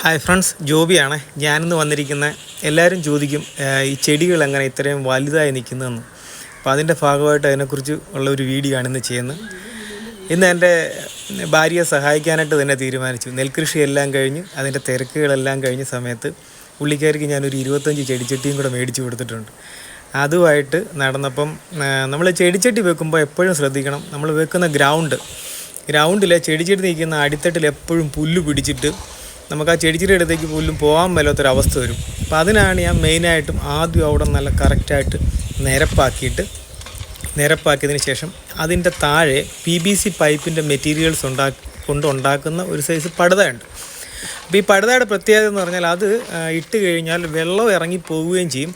Hi friends ജോബിയാണ്. ഞാനിന്ന് വന്നിരിക്കുന്ന എല്ലാവരും ചോദിക്കും ഈ ചെടികൾ എങ്ങനെ ഇത്രയും വലുതായി നിൽക്കുന്നതെന്ന് അപ്പോൾ അതിന്റെ ഭാഗമായിട്ട് അതിനെക്കുറിച്ച് ഉള്ള ഒരു വീഡിയോ ആണ് ഇന്ന് ചെയ്യുന്നത്. ഇന്ന് എന്റെ ഭാര്യയെ സഹായിക്കാനായിട്ട് തന്നെ തീരുമാനിച്ചു. നെൽകൃഷി എല്ലാം കഴിഞ്ഞ് അതിന്റെ തിരക്കുകളെല്ലാം കഴിഞ്ഞ സമയത്ത് പുള്ളിക്കാർക്ക് ഞാനൊരു ഇരുപത്തഞ്ച് ചെടിച്ചട്ടിയും കൂടെ മേടിച്ച് കൊടുത്തിട്ടുണ്ട്. അതുമായിട്ട് നടന്നപ്പം നമ്മൾ ചെടിച്ചട്ടി വെക്കുമ്പോൾ എപ്പോഴും ശ്രദ്ധിക്കണം. നമ്മൾ വെക്കുന്ന ഗ്രൗണ്ട് ഗ്രൗണ്ടിലെ ചെടിച്ചെടി നിൽക്കുന്ന അടിത്തട്ടിൽ എപ്പോഴും പുല്ല് പിടിച്ചിട്ട് നമുക്ക് ആ ചെടിച്ചിരി ഇടത്തേക്ക് പോലും പോകാൻ മേലാത്തൊരവസ്ഥ വരും. അപ്പോൾ അതിനാണ് ഞാൻ മെയിനായിട്ടും ആദ്യം അവിടെ നല്ല കറക്റ്റായിട്ട് നിരപ്പാക്കിയിട്ട് നിരപ്പാക്കിയതിന് ശേഷം അതിന്റെ താഴെ പി ബി സി പൈപ്പിന്റെ മെറ്റീരിയൽസ് ഉണ്ടാ കൊണ്ടുണ്ടാക്കുന്ന ഒരു സൈസ് പടുതയുണ്ട്. അപ്പോൾ ഈ പടുതയുടെ പ്രത്യേകത എന്ന് പറഞ്ഞാൽ അത് ഇട്ട് കഴിഞ്ഞാൽ വെള്ളം ഇറങ്ങി പോവുകയും ചെയ്യും.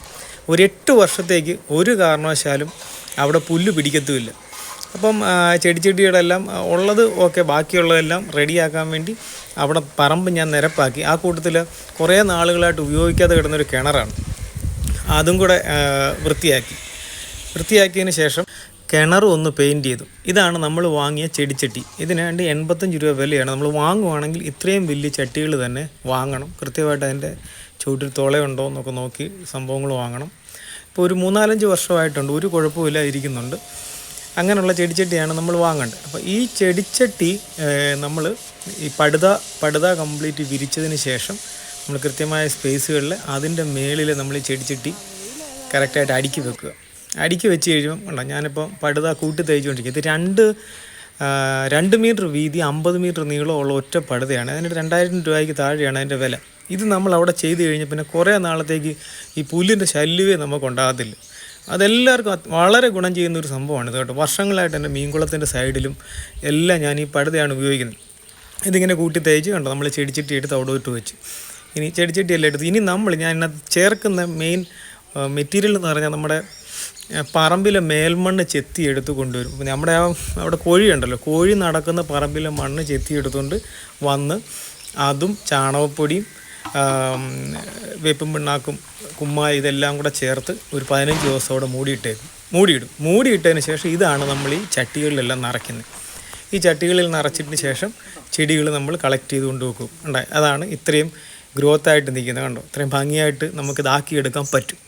ഒരു എട്ട് വർഷത്തേക്ക് ഒരു കാരണവശാലും അവിടെ പുല്ല് പിടിക്കത്തുമില്ല. അപ്പം ആ, ചെടിച്ചെടികളെല്ലാം ആ, ഉള്ളത് ഓക്കെ ബാക്കിയുള്ളതെല്ലാം റെഡിയാക്കാൻ വേണ്ടി അവിടെ പറമ്പ് ഞാൻ നിരപ്പാക്കി. ആ കൂട്ടത്തിൽ കുറേ നാളുകളായിട്ട് ഉപയോഗിക്കാതെ കിടന്നൊരു കിണറാണ്. അതും കൂടെ വൃത്തിയാക്കി. വൃത്തിയാക്കിയതിന് ശേഷം കിണർ ഒന്ന് പെയിന്റ് ചെയ്തു. ഇതാണ് നമ്മൾ വാങ്ങിയ ചെടിച്ചട്ടി. ഇതിനാണ്ട് എൺപത്തഞ്ച് രൂപ വിലയാണ്. നമ്മൾ വാങ്ങുവാണെങ്കിൽ ഇത്രയും വലിയ ചട്ടികൾ തന്നെ വാങ്ങണം. കൃത്യമായിട്ട് അതിന്റെ ചുവട്ടിൽ തുളയുണ്ടോ എന്നൊക്കെ നോക്കി സംഭവങ്ങൾ വാങ്ങണം. ഇപ്പോൾ ഒരു മൂന്നാലഞ്ച് വർഷമായിട്ടുണ്ട്. ഒരു കുഴപ്പമില്ല ഇരിക്കുന്നുണ്ട്. അങ്ങനെയുള്ള ചെടിച്ചട്ടിയാണ് നമ്മൾ വാങ്ങേണ്ടത്. അപ്പോൾ ഈ ചെടിച്ചട്ടി നമ്മൾ ഈ പടുത പടുത കംപ്ലീറ്റ് വിരിച്ചതിന് ശേഷം നമ്മൾ കൃത്യമായ സ്പേസുകളിൽ അതിന്റെ മേളിൽ നമ്മൾ ഈ ചെടിച്ചട്ടി കറക്റ്റായിട്ട് അടുക്കി വെക്കുക. അടുക്കി വെച്ച് കഴിയുമ്പോൾ ഉണ്ടോ ഞാനിപ്പോൾ പടുത കൂട്ടി തയ്ച്ചുകൊണ്ടിരിക്കുക ഇത് രണ്ട് രണ്ട് മീറ്റർ വീതി അമ്പത് മീറ്റർ നീളമുള്ള ഒറ്റ പടുതയാണ്. അതിന് രണ്ടായിരം രൂപയ്ക്ക് താഴെയാണ് അതിന്റെ വില. ഇത് നമ്മൾ അവിടെ ചെയ്ത് കഴിഞ്ഞാൽ പിന്നെ കുറേ നാളത്തേക്ക് ഈ പുല്ലിന്റെ ശല്യമേ നമുക്ക് ഉണ്ടാകത്തില്ല അതെല്ലാവർക്കും വളരെ ഗുണം ചെയ്യുന്ന ഒരു സംഭവമാണ് കേട്ടോ. വർഷങ്ങളായിട്ട് എന്റെ മീൻകുളത്തിന്റെ സൈഡിലും എല്ലാം ഞാൻ ഈ പഴുതയാണ് ഉപയോഗിക്കുന്നത്. ഇതിങ്ങനെ കൂട്ടി തേച്ച് കണ്ടോ? നമ്മൾ ചെടിച്ചട്ടി എടുത്ത് അവിടെ ഇട്ട് വെച്ച്. ഇനി ചെടിച്ചട്ടി എല്ലാം എടുത്ത് ഇനി നമ്മൾ ഞാൻ ഇതിനകത്ത് ചേർക്കുന്ന മെയിൻ മെറ്റീരിയൽ എന്ന് പറഞ്ഞാൽ നമ്മുടെ പറമ്പിലെ മേൽമണ്ണ് ചെത്തി എടുത്ത് കൊണ്ടുവരും. നമ്മുടെ ആ അവിടെ കോഴി ഉണ്ടല്ലോ. കോഴി നടക്കുന്ന പറമ്പിലെ മണ്ണ് ചെത്തി എടുത്തുകൊണ്ട് വന്ന് അതും ചാണകപ്പൊടിയും വേപ്പും പിണ്ണാക്കും കുമ്മായ ഇതെല്ലാം കൂടെ ചേർത്ത് ഒരു പതിനഞ്ച് ദിവസം അവിടെ മൂടിയിട്ടേക്കും മൂടിയിടും. മൂടിയിട്ടതിന് ശേഷം ഇതാണ് നമ്മൾ ഈ ചട്ടികളിലെല്ലാം നിറയ്ക്കുന്നത്. ഈ ചട്ടികളിൽ നിറച്ചതിന് ശേഷം ചെടികൾ നമ്മൾ കളക്ട് ചെയ്ത് കൊണ്ടുവെക്കും ഉണ്ടായി. അതാണ് ഇത്രയും ഗ്രോത്തായിട്ട് നിൽക്കുന്നത് കണ്ടോ? ഇത്രയും ഭംഗിയായിട്ട് നമുക്ക് ഇതാക്കിയെടുക്കാൻ പറ്റും.